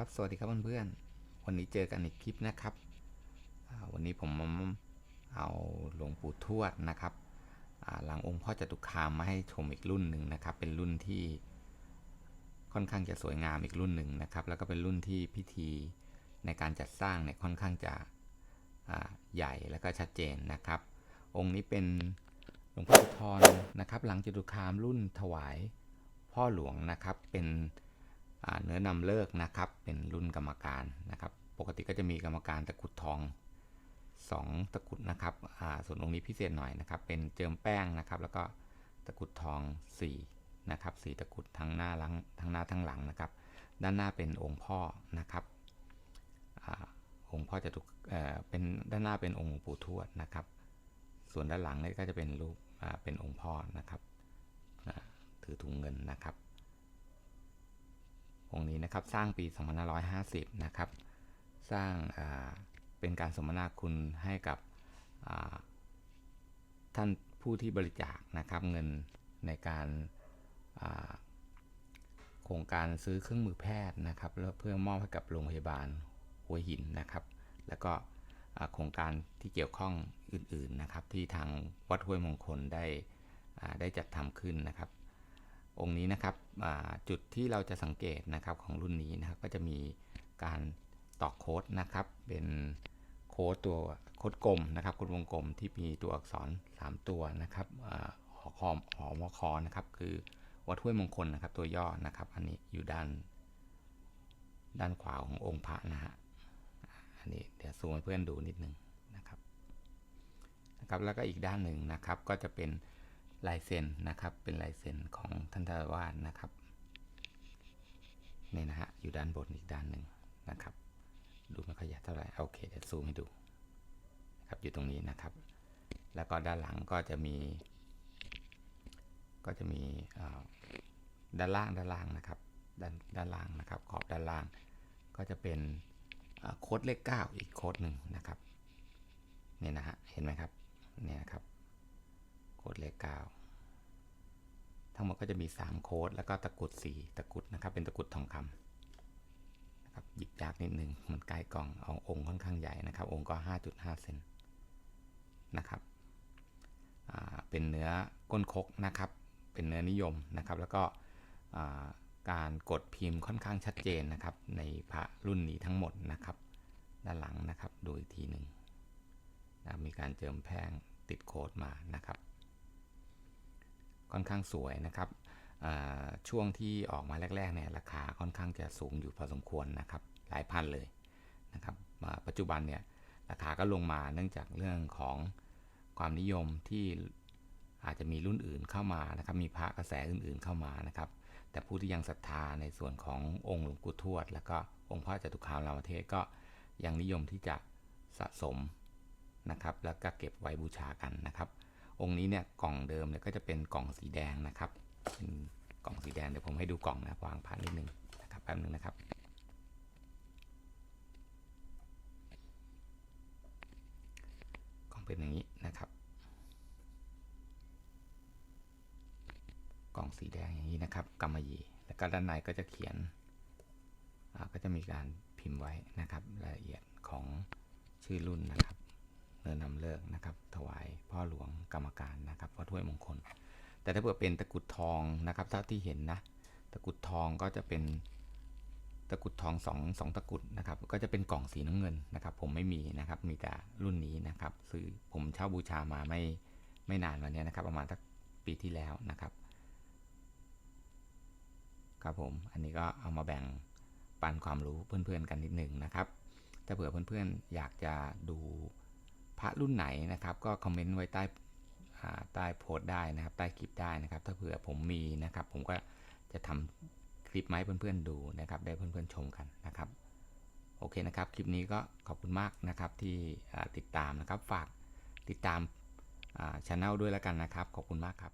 ครับ สวัสดีครับเพื่อนๆ วันนี้เจอกันอีกคลิปนะครับ วันนี้ผมเอาหลวงปู่ทวดนะครับหลังองค์พ่อจตุคามมาให้ชมอีกรุ่นหนึ่งนะครับ เป็นรุ่นที่ค่อนข้างจะสวยงามอีกรุ่นหนึ่งนะครับ แล้วก็เป็นรุ่นที่พิธีในการจัดสร้างเนี่ยค่อนข้างจะใหญ่แล้วก็ชัดเจนนะครับ องค์นี้เป็นหลวงพ่อสุธรนะครับ หลังจตุคามรุ่นถวายพ่อหลวงนะครับ เป็น เนื้อนำเลิกนะครับเป็นรุ่นกรรมการนะครับ ปกติก็จะมีกรรมการตะกุดทอง 2 ตะกุดนะครับส่วนองค์นี้พิเศษหน่อยนะครับ เป็นเจิมแป้งนะครับ แล้วก็ตะกุดทอง4นะครับสีตะกุดทั้งหน้าหลังทั้งหน้าทั้งหลังนะครับ ด้านหน้าเป็นองค์พ่อนะครับองค์พ่อจะถูกเเป็นด้านหน้าเป็นองค์ปู่ทวดนะครับ ส่วนด้านหลังนี่ก็จะเป็นรูปเป็นองค์พ่อนะครับถือถุงเงินนะครับ องค์นี้นะครับ สร้างปี 2550 นะครับ สร้างเป็นการสมนาคุณให้กับท่านผู้ที่บริจาคนะครับเงินในการาโครงการซื้อเครื่องมือแพทย์นะครับแล้วเพื่อมอบให้กับโรงพยาบาลหัวหินนะครับ แล้วก็โครงการที่เกี่ยวข้องอื่นๆนะครับ ที่ทางวัดห้วยมงคลได้ได้จัดทำขึ้นนะครับ องค์นี้นะครับจุดที่เราจะสังเกตนะครับของรุ่นนี้นะครับก็จะมีการตอกโค้ดนะครับ เป็นโค้ดตัวโค้ดกลมนะครับโค้ดวงกลมที่มีตัวอักษร 3 ตัวนะครับหอคอมหอมคอนะครับคือวัดห้วยมงคลนะครับตัวย่อนะครับ อันนี้อยู่ด้าน ด้านขวาขององค์พระนะฮะอันนี้เดี๋ยวซูมให้เพื่อนดูนิดนึงนะครับนะครับแล้วก็อีกด้านหนึ่งนะครับก็จะเป็น ลายเซ็นนะครับ เป็นลายเซ็นของท่านทวาสนะครับนี่นะฮะอยู่ด้านบนอีกด้านหนึ่งนะครับ ดูไม่ค่อยชัดเท่าไหร่โอเคเดี๋ยวซูมให้ดูนะครับอยู่ตรงนี้นะครับ แล้วก็ด้านหลังก็จะมี ก็จะมีด้านล่างด้านล่างนะครับ ด้านด้านล่างนะครับ ขอบด้านล่าง ก็จะเป็นโค้ดเลขเก้าอีกโค้ดหนึ่งนะครับเนี่ยนะฮะเห็นไหมครับเนี่ยครับ ค้ดเลขเก้าทั้งหมดก็จะมี 3 โค้ดแล้วก็ตะกุด4ตะกุดนะครับ เป็นตะกุดทองคำนะครับหยิบยากนิดนึงมันใกล้กล่องเอาองค์ค่อนข้างใหญ่นะครับ องค์ก็ 5.5 เซนนะครับเป็นเนื้อก้นคกนะครับ เป็นเนื้อนิยมนะครับ แล้วก็การกดพิมพ์ค่อนข้างชัดเจนนะครับ ในพระรุ่นนี้ทั้งหมดนะครับ ด้านหลังนะครับดูอีกทีหนึ่งนะมีการเจิมแพงติดโค้ดมานะครับ ค่อนข้างสวยนะครับช่วงที่ออกมาแรกๆเนี่ยราคาค่อนข้างจะสูงอยู่พอสมควรนะครับหลายพันเลยนะครับมาปัจจุบันเนี่ยราคาก็ลงมาเนื่องจากเรื่องของความนิยมที่อาจจะมีรุ่นอื่นเข้ามานะครับมีพระกระแสอื่นๆเข้ามานะครับ แต่ผู้ที่ยังศรัทธาในส่วนขององค์หลวงปู่ทวด แล้วก็องค์พระจตุคามรามเทพก็ยังนิยมที่จะสะสมนะครับ แล้วก็เก็บไว้บูชากันนะครับ องค์นี้เนี่ยกล่องเดิมเนี่ยก็จะเป็นกล่องสีแดงนะครับ เป็นกล่องสีแดงเดี๋ยวผมให้ดูกล่องนะวางผ่านนิดนึงนะครับแป๊บนึงนะครับ กล่องเป็นอย่างนี้นะครับ กล่องสีแดงอย่างนี้นะครับกำมะหยี่แล้วก็ด้านในก็จะเขียนก็จะมีการพิมพ์ไว้นะครับรายละเอียดของชื่อรุ่นนะครับ เนินนำเลิกนะครับ ถวายพ่อหลวงกรรมการนะครับวัดห้วยมงคล แต่ถ้าเผื่อเป็นตะกุดทองนะครับเท่าที่เห็นนะตะกุดทองก็จะเป็นตะกุดทองสองสองตะกุดนะครับก็จะเป็นกล่องสีน้ำเงินนะครับ ผมไม่มีนะครับมีแต่รุ่นนี้นะครับ ซื้อผมเช่าบูชามาไม่ไม่นานวันนี้นะครับ ประมาณสักปีที่แล้วนะครับครับผมอันนี้ก็เอามาแบ่งปันความรู้เพื่อนๆกันนิดหนึ่งนะครับถ้าเผื่อเพื่อนๆอยากจะดู พระรุ่นไหนนะครับ ก็คอมเมนต์ไว้ใต้ใต้โพสต์ได้นะครับ ใต้คลิปได้นะครับ ถ้าเผื่อผมมีนะครับ ผมก็จะทำคลิปมาให้เพื่อนๆดูนะครับ ได้เพื่อนๆชมกันนะครับ โอเคนะครับ คลิปนี้ก็ขอบคุณมากนะครับที่ติดตามนะครับ ฝากติดตามช anel ด้วยแล้วกันนะครับ ขอบคุณมากครับ